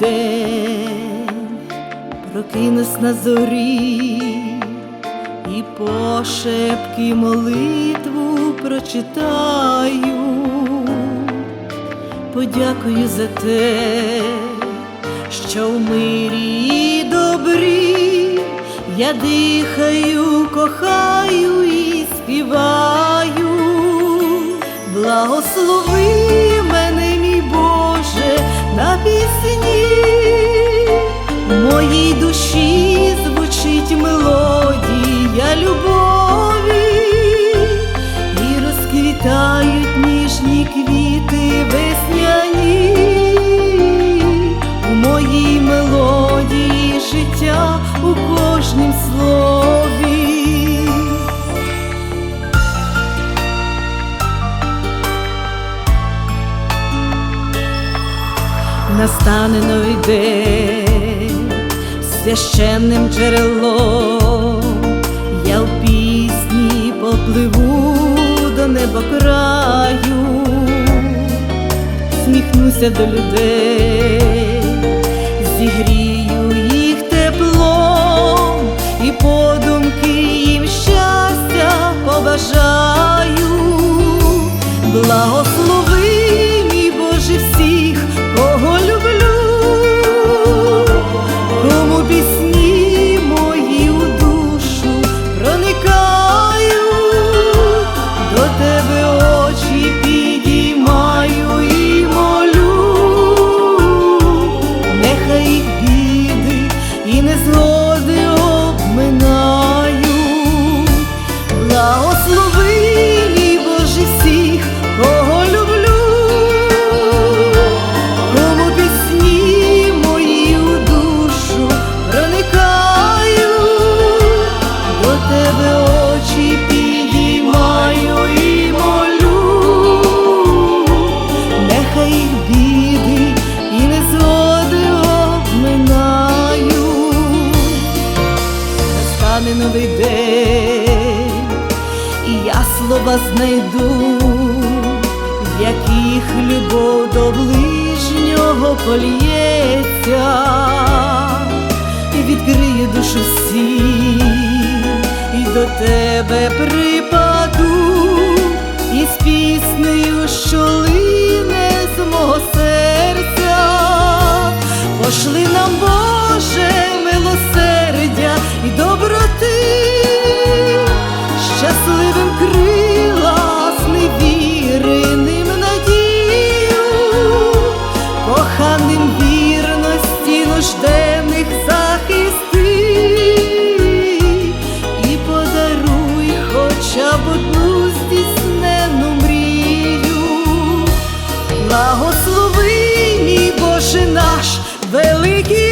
день, прокинусь на зорі і пошепки молитву прочитаю, подякую за те, що в мирі добрі я дихаю, кохаю і співаю, благослови пісні, в моїй душі звучить мелодія любові, і розквітають ніжні квіти весняні, у моїй мелодії життя у кожнім слові. Настане новий день. Священним джерелом, я в пісні попливу до неба краю, сміхнуся до людей, зігрію настане новий день, і я слова знайду, в яких любов до ближнього польється, і відкриє душу всім, і до тебе припаду, щасливим крила, зневіреним надію, коханим вірності нужденних захисти, і подаруй хоча б одну здійснену мрію. Благослови, мій Боже наш великий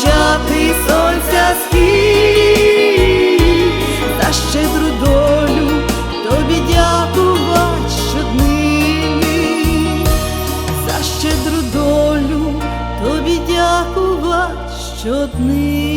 зустрічати сонця схід, та щедру долю тобі дякувати щоднини за щедру долю тобі дякувати щодни.